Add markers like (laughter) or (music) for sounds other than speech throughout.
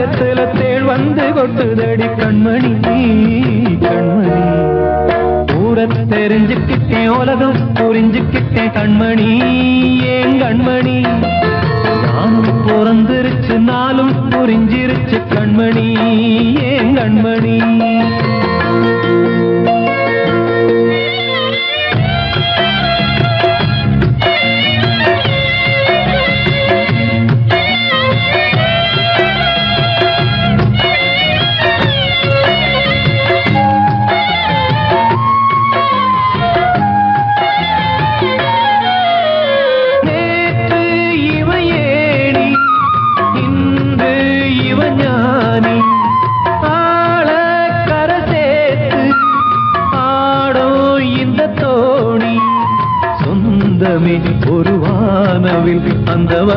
தீப்பட்ட தேள் வந்து கொட்டுதடி கண்மணி கண்மணி. ஊர தெரிஞ்சுக்கிட்டேன் உலகம் புரிஞ்சுக்கிட்டேன் கண்மணி ஏன் கண்மணி? நானும் பிறந்திருச்சு நாளும் புரிஞ்சிருச்சு கண்மணி ஏன் கண்மணி?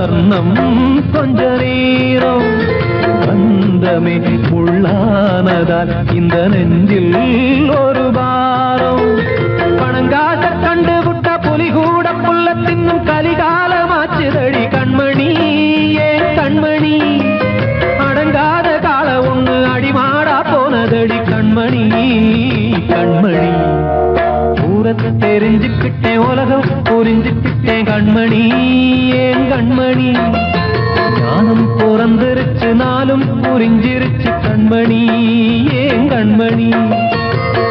வர்ணம் கொஞ்ச நேரம் பந்தமே உள்ளானதால் இந்த நெஞ்சில் ஒரு பாரம். பணங்காக கண்டு விட்ட புலி கூட புல்ல தின்னும் கலிகாலமாச்சுதடி கண்மணி ஏன் கண்மணி. அடங்காத கால ஒண்ணு அடிமாடா போனதடி கண்மணி கண்மணி. தூரத்தை தெரிஞ்சுக்கிட்டேன் உலகம் புரிஞ்சுக்கிட்டேன் கண்மணி ஏன் கண்மணி. ஞானம் பிறந்திருச்சு நாளும் புரிஞ்சிருச்சு கண்மணி. ஏன் கண்மணி?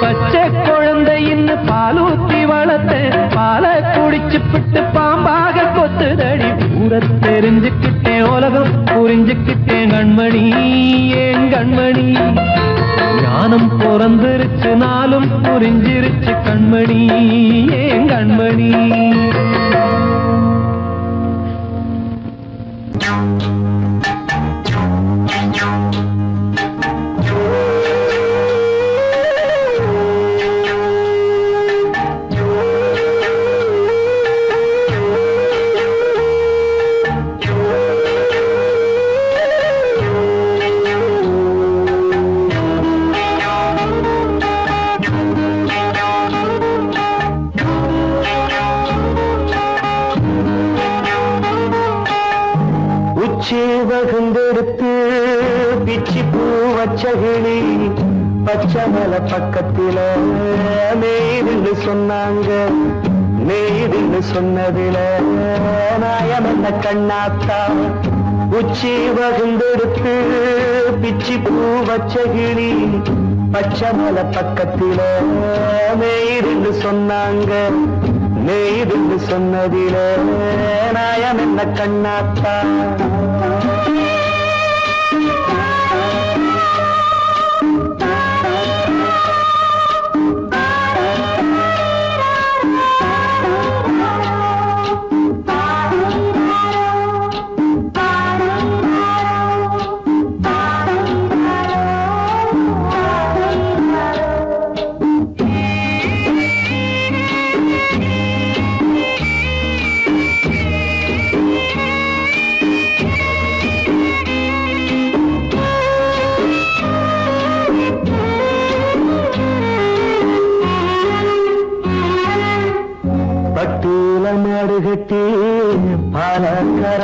பச்சை குழந்தையின்னு பாலூத்தி வளர்த்த பால குடிச்சு பிட்டு பாம்பாக கொத்துதடி. ஊர தெரிஞ்சுக்கிட்டேன் உலகம் புரிஞ்சுக்கிட்டேன் கண்மணி. ஏன் கண்மணி? ஞானம் பிறந்திருச்சு நாளும் புரிஞ்சிருச்சு கண்மணி. ஏன் கண்மணி? நாத்தா உச்சி வகுந்தெடுத்து பிச்சி பூ வச்ச கிளி பச்சை மலை பக்கத்தில மேயிருந்து சொன்னாங்க மேயிருந்து சொன்னதில நாயம் என்ன கண்ணாத்தா?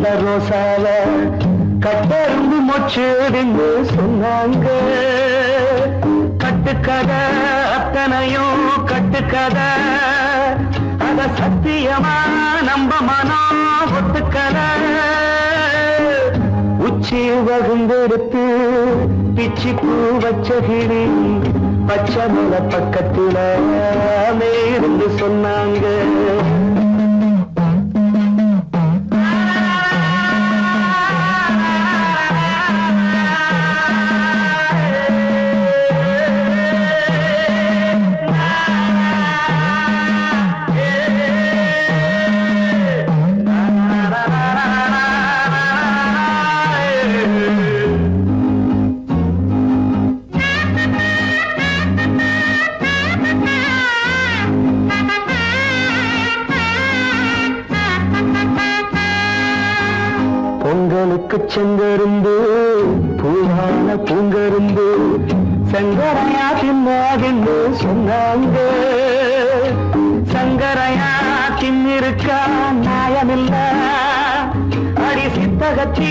வாசமுள்ள ரோசால கட்டருந்து மொச்சுடுன்னு சொன்னாங்க. கட்டுக்கதை அத்தனையும் கட்டுக்கதை. அத சத்தியமா நம்ப மனம் ஒத்துக்கதை உச்சி வகுந்தெடுத்து பிச்சி பூ வச்சகிரி பச்சை மலை பக்கத்துல மேலிருந்து சொன்னாங்க. பொங்கலுக்கு செங்கருந்து பூவான பூங்கருந்து சங்கரையா தின்னாதுன்னு சொன்னாங்க. சங்கரையா தின்னிருக்கா நியாயமில்ல. அடி சித்தகத்தி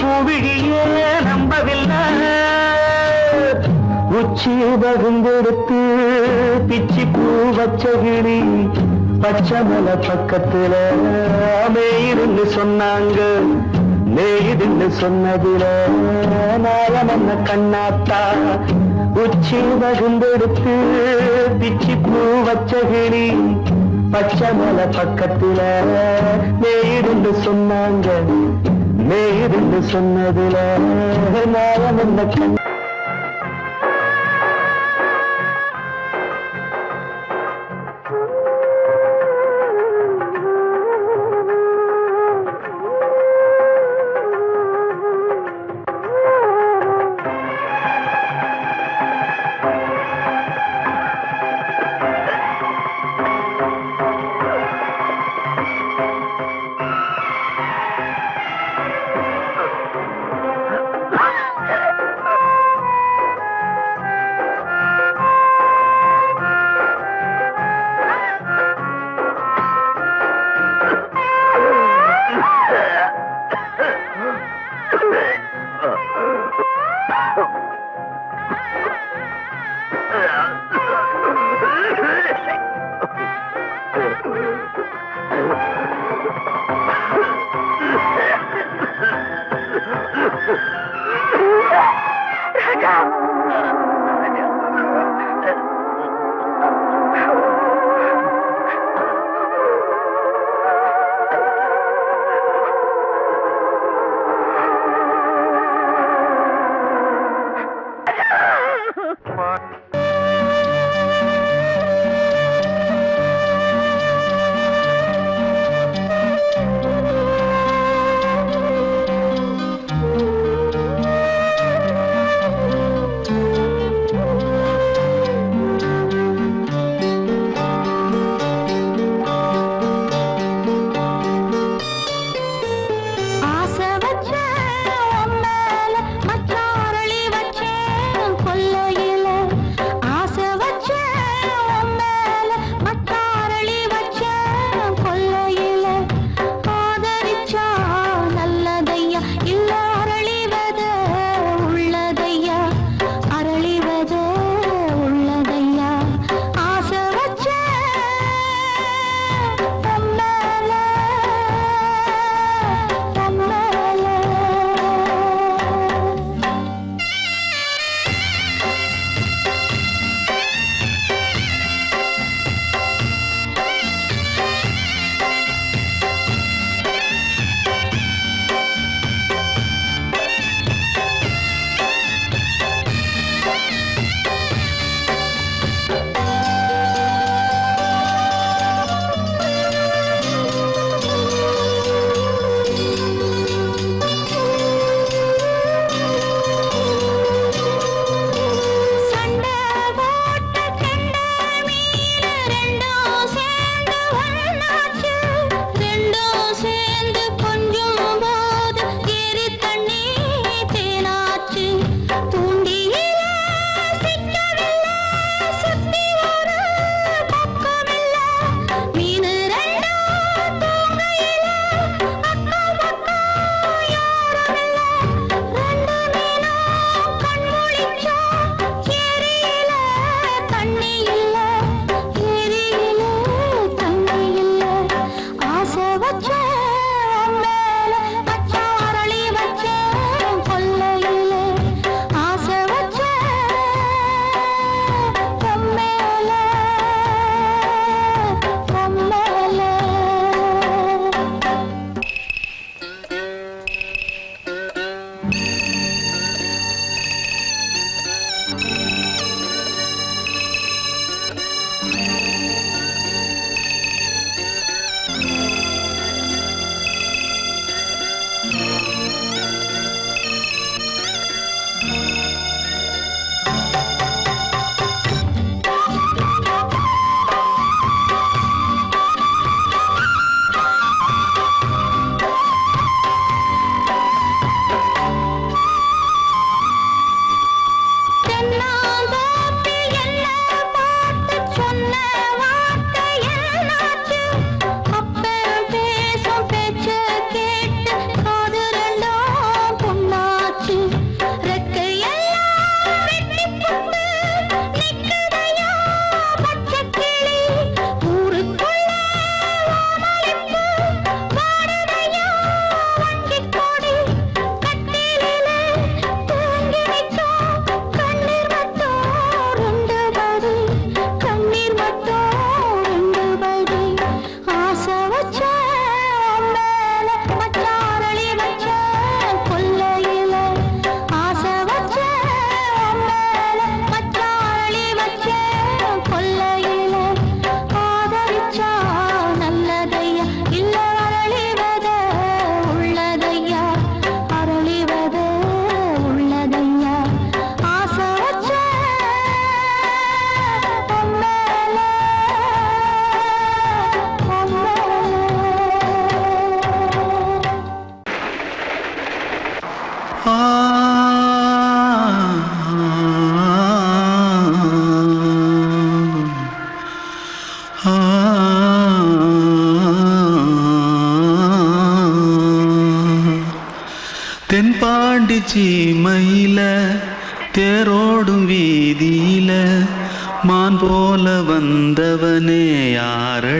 பூவிழியே நம்பவில்லை. உச்சி பகுந்தெடுத்து பிச்சி பூ வச்ச கிளி பச்சை மலை பக்கத்துல மேயிருந்து சொன்னாங்க. மேயிருந்து சொன்னதுல நாயம் என்ன கண்ணாத்தா? உச்சி பகுந்தெடுத்து பிச்சி பூ வச்ச கிளி பச்சை மலை பக்கத்துல மேயிருந்து சொன்னாங்க. மேயிருந்து சொன்னதுல நாயம் என்ன கண்ணா My. (laughs)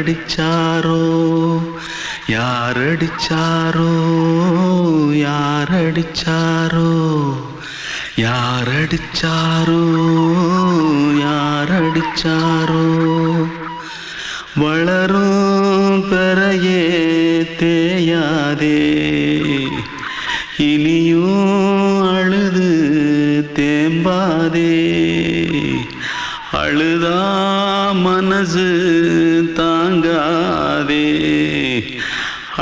யாரடிச்சாரோ யாரடிச்சாரோ யாரடிச்சாரோ யாரடிச்சாரோ யாரடிச்சாரோ வளரும் பெறையே தேயாதே. இனியும் அழுது தேம்பாதே. அழுதா மனசு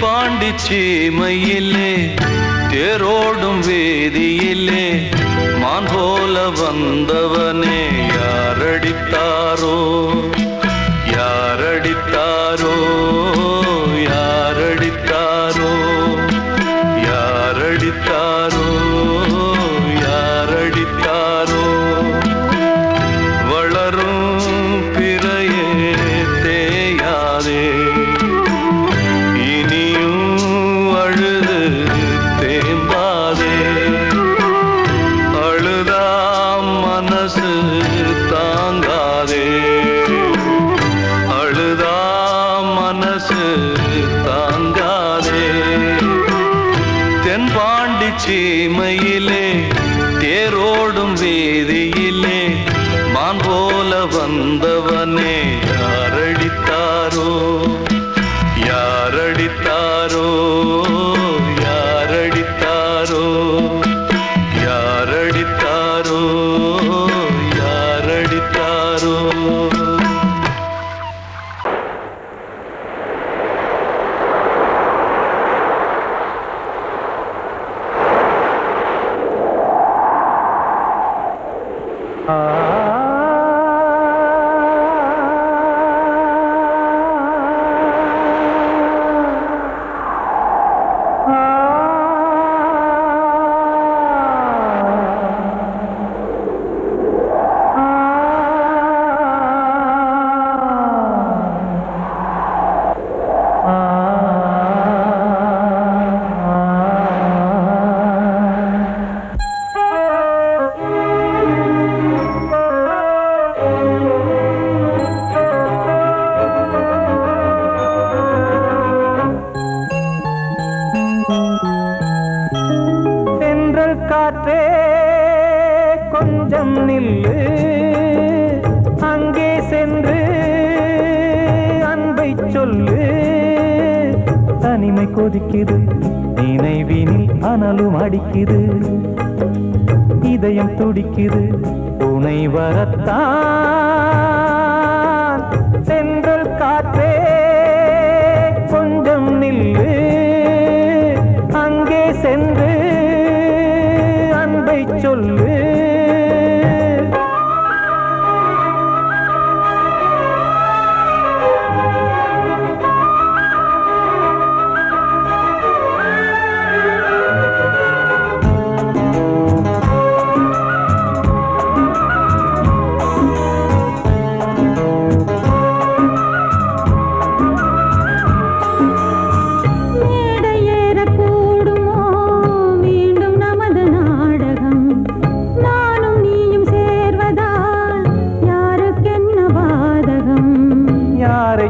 சீமையிலே தேரோடும் வேதியிலே மான் போல வந்தவனே யாரடித்தாரோ?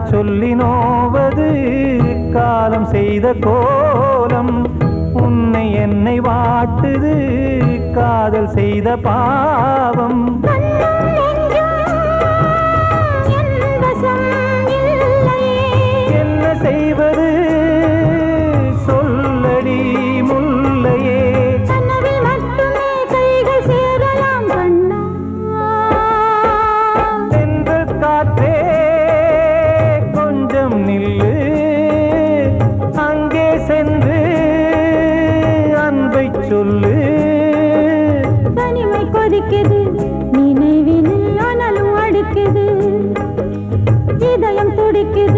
சொல்லி நோவது காலம் செய்த கோலம். உன்னை என்னை வாட்டுது காதல் செய்த பாவம். என்ன செய்வது? இதயம்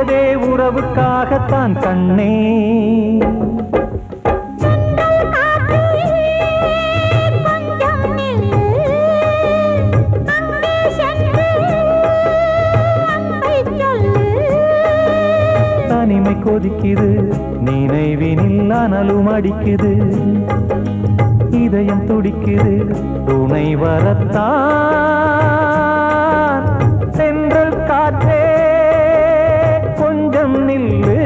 சென்று உறவுக்காகத்தான் கண்ணே. தனிமை கொதிக்குது நினைவினில் அனலும் அடிக்குது. இதயம் துடிக்குது துணை வரத்தான் நில்லு